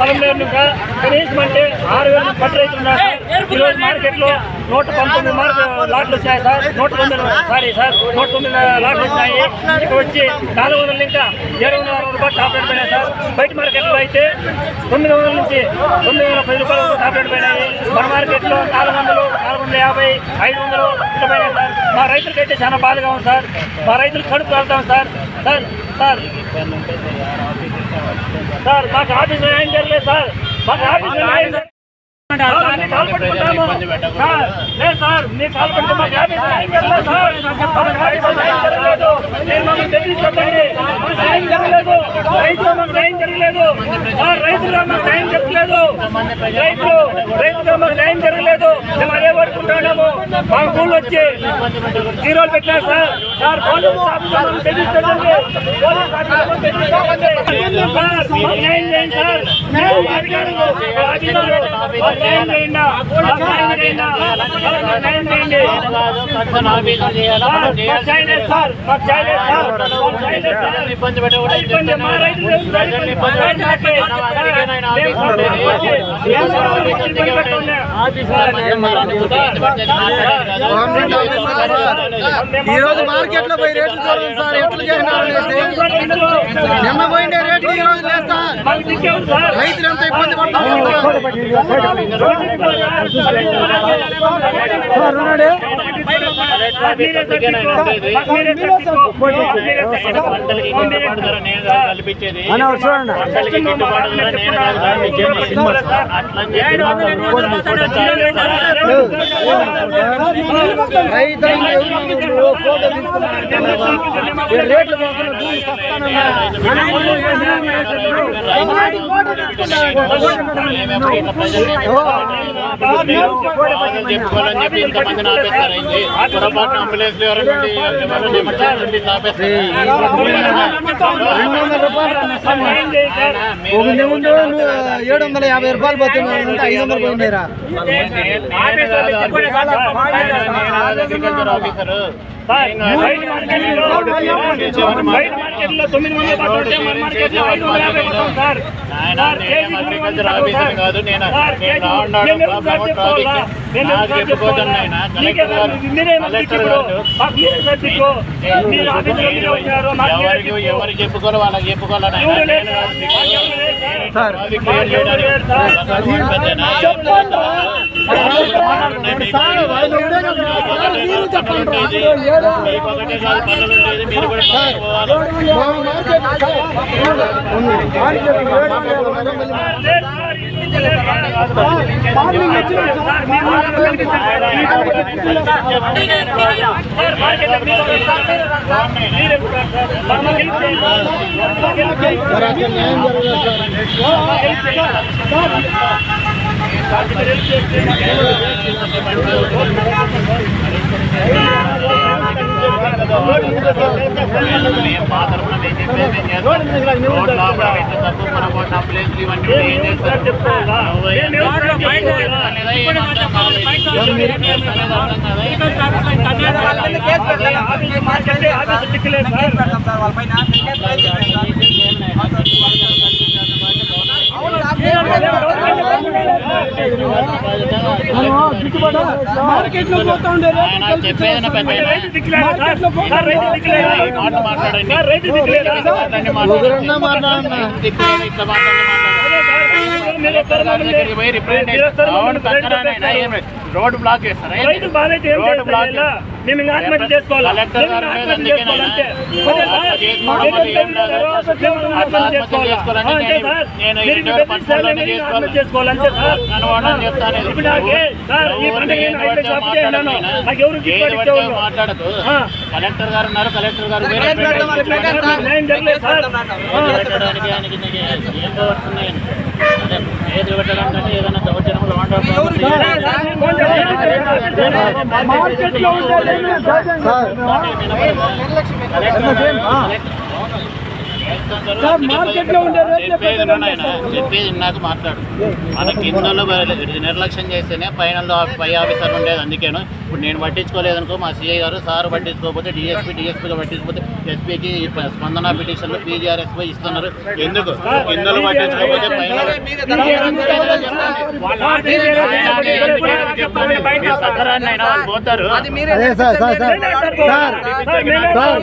పొలంలో ఇంకా కనీసం అంటే ఆరు వేల పట్టు రైతులు ఉన్నారు. సార్. ఈరోజు మార్కెట్లో నూట పంతొమ్మిది మార్క్ లాట్లు వచ్చాయి సార్. నూట తొమ్మిది సారీ సార్ నూట తొమ్మిది లాట్లు వచ్చాయి. ఇక వచ్చి నాలుగు వందలు ఇంకా ఏడు వందల అరవై రూపాయలు టాప్ రేట్ పోయినాయి సార్. బయట మార్కెట్లో అయితే తొమ్మిది వందల నుంచి తొమ్మిది వందల పది రూపాయలు టాప్ రేట్ పోయినాయి మన మార్కెట్లో నాలుగు వందలు నాలుగు వందల యాభై ఐదు వందలు ఇట్లా పోయినాయి సార్. మా రైతులకి అయితే చాలా బాధగా ఉంది సార్. మా రైతులు కడుపు వెళ్తాం సార్. సార్ సార్ సార్ మాకు ఆఫీసులో ఏం జరగలేదు సార్ మాకు ఆఫీసులో న్యాయం జరగలేదు. సార్, మీకు కాల్ పట్టుకుంటాము. సార్, లేదు సార్, మీకు కాల్ పట్టుకుంటే మాకు ఆఫీసులో న్యాయం జరగలేదు సార్. మాకు ఆఫీసులో న్యాయం జరగలేదు. మీరు మమ్మల్ని బెదిరించొద్దండి. మాకు న్యాయం జరగలేదు. రైతులు మాకు న్యాయం జరగలేదు. సార్, రైతులుగా మాకు న్యాయం జరగలేదు. రైతులు రైతులుగా మాకు న్యాయం జరగలేదు. మేము అదే పడుకుంటున్నాము మా ఊళ్ళో వచ్చి జీరోలు పెట్టినారు సార్. సార్ న్యాయం చేయండి సార్. న్యాయం చేయండి. న్యాయం చేయండి. ఇబ్బంది పెట్టకూడదు. ఇబ్బంది మా రైతులు సార్, ఇబ్బంది ఈ రోజు మార్కెట్లో పోయి రేట్లు చూడండి సార్ ఎట్లు చేసినారు నిన్న పోయిండే రేట్లు ఈ రోజు లేదు సార్. రైతులు ఎంత ఇబ్బంది పడుతున్నారు పంటలకి అట్లా రేట్లు చెప్పుకోవాలని చెప్పి ఇంతమంది నాపేస్తారు అయింది పొరపాటు అంబులెన్స్ ఎవరైనా ఎమర్జెన్సీ ఆపేస్తారు రెండు వందల రూపాయలు ఒక ముందు ఏడు వందల యాభై రూపాయలు పోతున్నాయి అంటే ఐదు వందలు పోయినారా అగ్రికల్చర్ ఆఫీసర్ కాదు నేను సార్ చెప్పుకోవాలా? చెప్పుకోవద్దని చెప్పుకోవాలా? ఆయన మీకే కలెక్టర్ సార్, గారు మీరే మాకు కలెక్టర్ దిక్కు. గారు మాకు మీరే సార్ దిక్కు. మీరు ఆఫీసులో మీరే వచ్చారు మాకు మీరే ఎవరికి దిక్కు. ఎవరికి చెప్పుకోవాలి వాళ్ళకి చెప్పుకోవాలని ఆయన ఎవరు లేరు నేను సార్. కాదు దిక్కు. ఎవరు లేరు సార్. సార్ అది క్లియర్ చేయడానికి పెద్దనా? మీకు ఒకటే కాదు పనులు ఉండేది, మీరు కూడా పనులకు పోవాలి. మా మార్కెట్ మీ మా తరఫున చెప్పేది అయితే తప్పు, ఇవన్నీ ఏం చేస్తారు? మార్కెట్లో పోతా ఉండే. రైతు సార్ సార్. సార్ ఇట్లా. మీరు రైతు బ్లాక్ చేస్తారా? రైతు బాధైతే ఏం రోడ్డు బ్లాక్ చేయాలి మేము ఇంకా ఆత్మహత్య చేసుకోవాలి కలెక్టర్ మేము గారు ఇంకా మీద ఆత్మహత్య అందుకేనా? చేసుకోవాలంటే ఓ, ఆత్మహత్య చేసుకోవడం వల్ల ఏం రాదు. ఆత్మహత్య చేసుకోవాలి చేసుకోవాలంటే అంతే నేను- సార్ నేను మీరు ఇంట్లో ఇంకా పట్టుకోవాలని బెదిరిస్తే నేను చేసుకోవాలి. ఆత్మహత్య చేసుకోవాలంటే సార్ నన్ను వాడని చెప్తాను ఇది. ఇప్పుడు నాకే సార్ ఈ ఎవరు పండుగ ఏం నేను ఐదు పడితే జాబ్ చేసినాను మాట్లాడకు నాకు ఎవరు గిఫ్ట్ ఏది పడితే ఇచ్చేవాళ్ళు మాట్లాడకు ఆ. కలెక్టర్ గారు ఉన్నారు కలెక్టర్ గారు వేరే న్యాయం జరగలేదు సార్ ఆ. పెట్టడానికి ఆయనకి నీకు ఏం కావాల్సింది అదే ఏది పెట్టడానికి ఏదైనా మార్కెట్లో మార్కెట్లో ఉండే చెప్పేది చెప్పేది నాకు మాట్లాడు. మన కిందలో నిర్లక్ష్యం చేస్తేనే పైన పై ఆఫీసర్ ఉండేది అందుకేను. ఇప్పుడు నేను పట్టించుకోలేదనుకో మా సిఐ గారు సార్ పట్టించుకోకపోతే డిఎస్పీ డిఎస్పీగా పట్టించుకోకపోతే ఎస్పీకి స్పందన పిటిషన్లు పీజీఆర్ఎస్ పోయి ఇస్తున్నారు. ఎందుకు? కిందలు పట్టించుకోకపోతే పోతారు. అదే sir sir sir. Sir sir.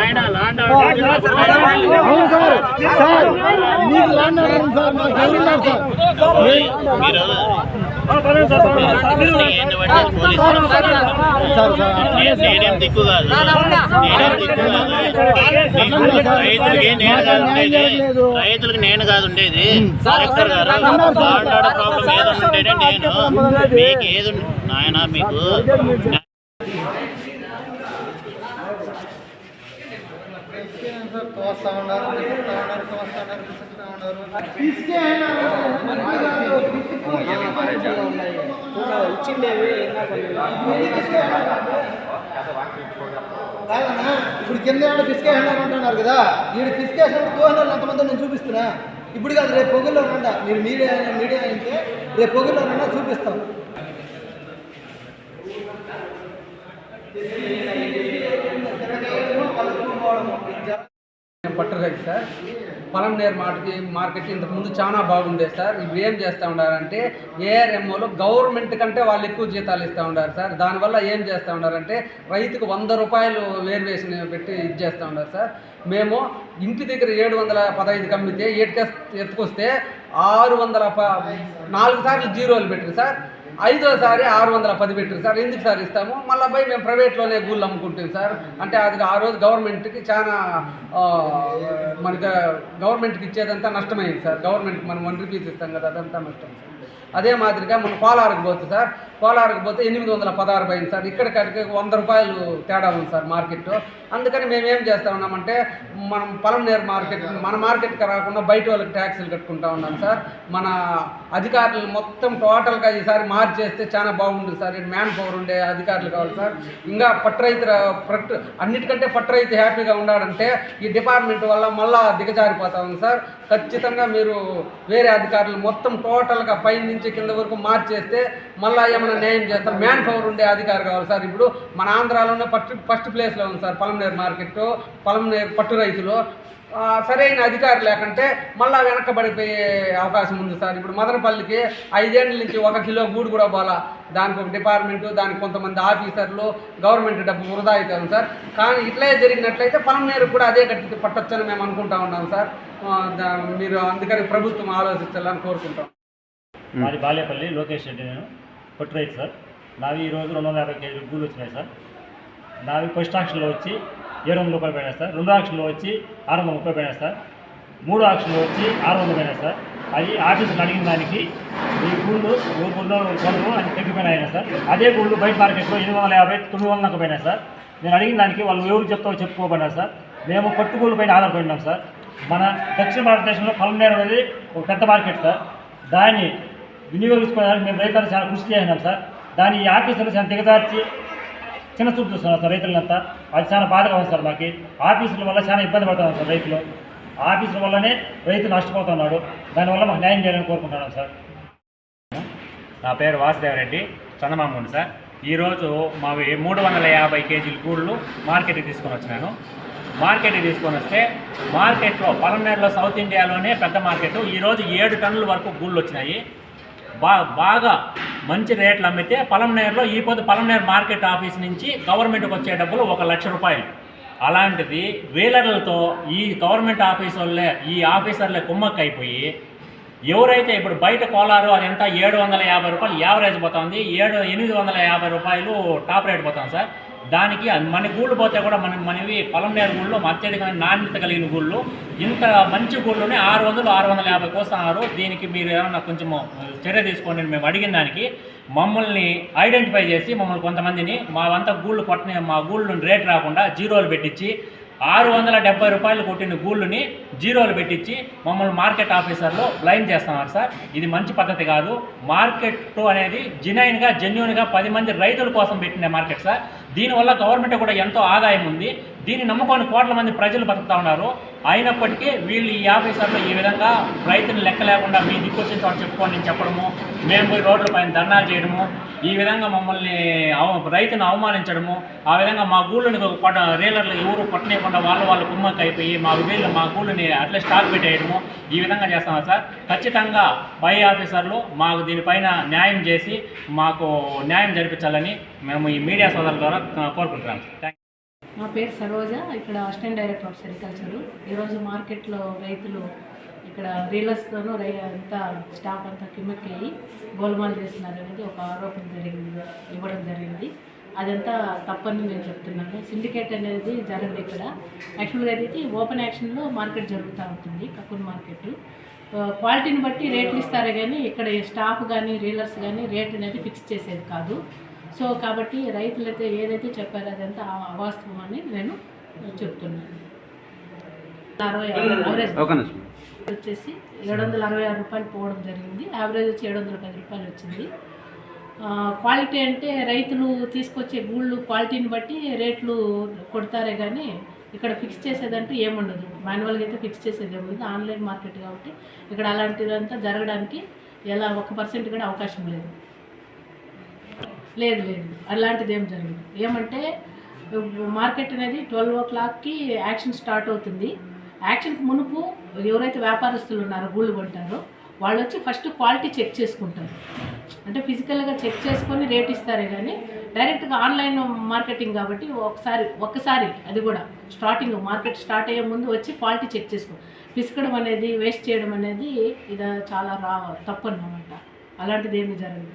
ఆయన లాండ్ అవును సార్ సార్ మీకు ల్యాండ్ ఉంది సార్ మాకు సార్ మీరు. మీరు నేనేం దిక్కు కాదు నేనేం దిక్కు కాదు రైతులకి నేను కాదు ఉండేది. రైతులకు నేను కాదు ఉండేది కలెక్టర్ గారు ప్రాబ్లం ఏదో ఉంటేనే నేను మీకు ఏది నాయన మీకు ఉన్నారు విసురుతా ఉన్నారు తోస్తా ఉన్నారు విసురుతా ఉన్నారు. కాదన్నా ఇప్పుడు కింద ఏమన్నా పిసికేసినారు అంటున్నారు కదా వీడు పిసికేసినప్పుడు తోహినారు ఎంతమంది నేను చూపిస్తున్నా? ఇప్పుడు కాదు రేపు పొగుల్లో రండా. మీరు మీడియా మీడియా అయితే రేపు పొగుల్లో రండా చూపిస్తాం. పట్టు రైతు సార్. పొలంనేరు మార్కెట్ మార్కెట్ ఇంతకుముందు చాలా బాగుండేది సార్. ఇప్పుడు ఏం చేస్తూ ఉండారంటే ఏఆర్ఎంఓలో గవర్నమెంట్ కంటే వాళ్ళు ఎక్కువ జీతాలు ఇస్తూ ఉండారు సార్. దానివల్ల ఏం చేస్తూ ఉండారంటే రైతుకు వంద రూపాయలు వేరివేషన్ పెట్టి ఇది చేస్తూ ఉన్నారు సార్. మేము ఇంటి దగ్గర ఏడు వందల పదహైదు కమ్మితే ఎట్టుక ఎత్తుకొస్తే ఆరు వందల ప నాలుగు సార్లు జీరోలు పెట్టారు సార్. ఐదోసారి ఆరు వందల పది పెట్టారు సార్. ఎందుకు సార్ ఇస్తాము? మళ్ళీ పోయి మేము ప్రైవేట్లోనే గూళ్ళు అమ్ముకుంటాం సార్. అంటే అది ఆ రోజు గవర్నమెంట్కి చాలా మనకి గవర్నమెంట్కి ఇచ్చేదంతా నష్టమైంది సార్. గవర్నమెంట్కి మనం వన్ రూపీస్ ఇస్తాం కదా అదంతా నష్టం సార్. అదే మాదిరిగా మనం కోలారుకు పోతే సార్ కోలారుకు పోతే ఎనిమిది వందల పదహారు పోయింది సార్. ఇక్కడికి వంద రూపాయలు తేడా ఉంది సార్ మార్కెట్. అందుకని మేము ఏం చేస్తా ఉన్నామంటే మనం పొలంనేరు మార్కెట్ మన మార్కెట్కి రాకుండా బయట వాళ్ళకి ట్యాక్సీలు కట్టుకుంటా ఉన్నాం సార్. మన అధికారులు మొత్తం టోటల్గా ఈసారి మార్చేస్తే చాలా బాగుంటుంది సార్. మ్యాన్ పవర్ ఉండే అధికారులు కావాలి సార్. ఇంకా పట్టు రైతు పట్టు అన్నిటికంటే పట్టు రైతు హ్యాపీగా ఉండాలంటే ఈ డిపార్ట్మెంట్ వల్ల మళ్ళా దిగజారిపోతా ఉంది సార్. ఖచ్చితంగా మీరు వేరే అధికారులు మొత్తం టోటల్గా పై నుంచి కింద వరకు మార్చేస్తే మళ్ళీ ఏమైనా న్యాయం చేస్తారు. మ్యాన్ పవర్ ఉండే అధికారి కావాలి సార్. ఇప్పుడు మన ఆంధ్రాలోనే ఫస్ట్ ఫస్ట్ ప్లేస్లో ఉంది సార్. పలమనేరు మార్కెట్ పలమనేరు పట్టు రైతులు. సరైన అధికారి లేకుంటే మళ్ళా వెనకబడిపోయే అవకాశం ఉంది సార్. ఇప్పుడు మదనపల్లికి ఐదేళ్ళ నుంచి ఒక కిలో గూడు కూడా పోలా. దానికి ఒక డిపార్ట్మెంటు దానికి కొంతమంది ఆఫీసర్లు గవర్నమెంట్ డబ్బు వృధా అవుతారు సార్. కానీ ఇట్లే జరిగినట్లయితే పొలంనేరు కూడా అదే గట్టి పట్టొచ్చని మేము అనుకుంటా ఉన్నాం సార్. మీరు అందుకని ప్రభుత్వం ఆలోచించాలని కోరుకుంటాం. మాది బాలేపల్లి లోకేష్ రెడ్డి నేను. పట్టురైతు సార్. నావి ఈరోజు రెండు వందల యాభై కేజీలు గూళ్ళు వచ్చినాయి సార్. నావి ఫస్ట్ ఆక్షన్లో వచ్చి ఏడు వందల రూపాయలు పైన సార్ రెండో ఆక్షన్లో వచ్చి ఆరు వందల ముప్పై పైన సార్ మూడో ఆక్షన్లో వచ్చి ఆరు వందల పైన సార్ అది ఆఫీసులు అడిగిన దానికి ఈ గుళ్ళు ఊరు గుళ్ళు కొనుగోలు తగ్గిపోయిన తగ్గిపోయినాయి సార్. అదే గూళ్ళు బయట మార్కెట్లో ఎనిమిది వందల యాభై తొమ్మిది వందలకు పోయినాయి సార్. నేను అడిగిన దానికి వాళ్ళు ఎవరు చెప్తావో చెప్పుకోబడినారు సార్. మేము పట్టుగూళ్ళ పైన ఆధారపడి ఉన్నాం సార్. మన దక్షిణ భారతదేశంలో పొలంనేరు అనేది ఒక పెద్ద మార్కెట్ సార్. దాన్ని వినియోగించుకోవడానికి మేము రైతులు చాలా కృషి చేసినాం సార్. దాన్ని ఈ ఆఫీసులు చాలా దిగజార్చి చిన్న చూపు చూస్తున్నారు సార్ రైతులంతా. అది చాలా బాధగా ఉంది సార్ మాకు. ఆఫీసుల వల్ల చాలా ఇబ్బంది పడుతున్నాం సార్ రైతులు. ఆఫీసుల వల్లనే రైతు నష్టపోతున్నాడు. దానివల్ల మాకు న్యాయం చేయాలని కోరుకుంటున్నాం సార్. నా పేరు వాసుదేవరెడ్డి చందమామూని సార్. ఈరోజు మావి మూడు వందల యాభై కేజీల గూళ్ళు మార్కెట్కి తీసుకొని వచ్చినాను. మార్కెట్కి తీసుకొని వస్తే మార్కెట్లో పలమనేరులో సౌత్ ఇండియాలోనే పెద్ద మార్కెట్. ఈరోజు ఏడు టన్నుల వరకు గూళ్ళు వచ్చినాయి. బా బాగా మంచి రేట్లు అమ్మితే పలంనేరులో ఈ పొద్దు పలంనేరు మార్కెట్ ఆఫీస్ నుంచి గవర్నమెంట్కి వచ్చే డబ్బులు ఒక లక్ష రూపాయలు. అలాంటిది వీలర్లతో ఈ గవర్నమెంట్ ఆఫీస్ వాళ్ళే ఈ ఆఫీసర్లే కుమ్మక్కైపోయి ఎవరైతే ఇప్పుడు బయట కోలారు అది ఎంత? ఏడు వందల యాభై రూపాయలు యావరేజ్ పోతుంది. ఏడు ఎనిమిది వందల యాభై రూపాయలు టాప్ రేట్ పోతుంది సార్. దానికి మన గూళ్ళు పోతే కూడా మన మనవి పొలంనేరు గూళ్ళు అత్యధికమైన నాణ్యత కలిగిన గూళ్ళు. ఇంత మంచి గూళ్ళుని ఆరు వందలు ఆరు వందల యాభై కోస్తున్నారు. దీనికి మీరు ఏమన్నా కొంచెం చర్య తీసుకోండి మేము అడిగిన దానికి మమ్మల్ని ఐడెంటిఫై చేసి మమ్మల్ని కొంతమందిని మా వంత గూళ్ళు కొట్టిన మా గూళ్ళు రేట్ రాకుండా జీరోలు పెట్టించి ఆరు వందల డెబ్బై రూపాయలు కొట్టిన గూళ్ళుని జీరోలు పెట్టించి మమ్మల్ని మార్కెట్ ఆఫీసర్లో బ్లైండ్ చేస్తున్నారు సార్. ఇది మంచి పద్ధతి కాదు. మార్కెట్ అనేది జెన్యున్గా జెన్యున్గా పది మంది రైతుల కోసం పెట్టిన మార్కెట్ సార్. దీనివల్ల గవర్నమెంట్ కూడా ఎంతో ఆదాయం ఉంది. దీన్ని నమ్ముకొని కోట్ల మంది ప్రజలు బతుకుతా ఉన్నారు. అయినప్పటికీ వీళ్ళు ఈ ఆఫీసర్లు ఈ విధంగా రైతుని లెక్క లేకుండా మీ దిక్కు చోట చెప్పుకోండి చెప్పడము మేము పోయి రోడ్ల పైన ధర్నాలు చేయడము ఈ విధంగా మమ్మల్ని అవ రైతును అవమానించడము ఆ విధంగా మా గూళ్ళని కొట్ట రీలర్లు ఎవరు కొట్టనేయకుండా వాళ్ళు వాళ్ళు కుమ్మక్క అయిపోయి మా వీళ్ళు మా గూళ్ళని అట్లే స్టాక్ పెట్టేయడము ఈ విధంగా చేస్తున్నాం సార్. ఖచ్చితంగా పై ఆఫీసర్లు మాకు దీనిపైన న్యాయం చేసి మాకు న్యాయం జరిపించాలని మేము ఈ మీడియా సోదరుల ద్వారా కోరుకుంటున్నాం. థ్యాంక్ నా పేరు సరోజ ఇక్కడ అసిస్టెంట్ డైరెక్టర్ ఆఫ్ సెరికల్చర్. ఈరోజు మార్కెట్లో రైతులు ఇక్కడ రీలర్స్తోనూ రై అంతా స్టాక్ అంతా కిమ్మెక్కి గోల్మాల్ చేస్తున్నారు అనేది ఒక ఆరోపణ జరిగింది ఇవ్వడం జరిగింది. అదంతా తప్పని నేను చెప్తున్నాను. సిండికేట్ అనేది జరగదు ఇక్కడ. యాక్చువల్గా అయితే ఓపెన్ యాక్షన్లో మార్కెట్ జరుగుతూ ఉంటుంది కక్కున్ మార్కెట్. క్వాలిటీని బట్టి రేట్లు ఇస్తారే కానీ ఇక్కడ స్టాఫ్ కానీ రీలర్స్ కానీ రేట్ అనేది ఫిక్స్ చేసేది కాదు. సో కాబట్టి రైతులైతే ఏదైతే చెప్పారో అదంతా అవాస్తవం అని నేను చెప్తున్నాను. అరవై యావరేజ్ వచ్చేసి ఏడు వందల అరవై ఆరు రూపాయలు పోవడం జరిగింది. యావరేజ్ వచ్చి ఏడు వందల పది రూపాయలు వచ్చింది. ఆ, క్వాలిటీ అంటే రైతులు తీసుకొచ్చే గూళ్ళు క్వాలిటీని బట్టి రేట్లు కొడతారే కానీ ఇక్కడ ఫిక్స్ చేసేదంటూ ఏముండదు. మాన్యువల్గా అయితే ఫిక్స్ చేసేది ఏముండదు. ఆన్లైన్ మార్కెట్ కాబట్టి ఇక్కడ అలాంటిదంతా జరగడానికి ఎలా ఒక పర్సెంట్ కూడా అవకాశం లేదు. లేదు లేదు. అలాంటిది ఏం జరగదు. ఏమంటే మార్కెట్ అనేది ట్వెల్వ్ ఓ క్లాక్కి యాక్షన్ స్టార్ట్ అవుతుంది. యాక్షన్కి మునుపు ఎవరైతే వ్యాపారస్తులు ఉన్నారో గూళ్ళు కొంటారో వాళ్ళు వచ్చి ఫస్ట్ క్వాలిటీ చెక్ చేసుకుంటారు. అంటే ఫిజికల్గా చెక్ చేసుకొని రేట్ ఇస్తారే కానీ డైరెక్ట్గా ఆన్లైన్ మార్కెటింగ్ కాబట్టి ఒకసారి ఒక్కసారి అది కూడా స్టార్టింగ్ మార్కెట్ స్టార్ట్ అయ్యే ముందు వచ్చి క్వాలిటీ చెక్ చేసుకో. పిసకడం అనేది వేస్ట్ చేయడం అనేది ఇది చాలా రా తప్పు అన్నమాట అలాంటిది ఏమి జరగదు.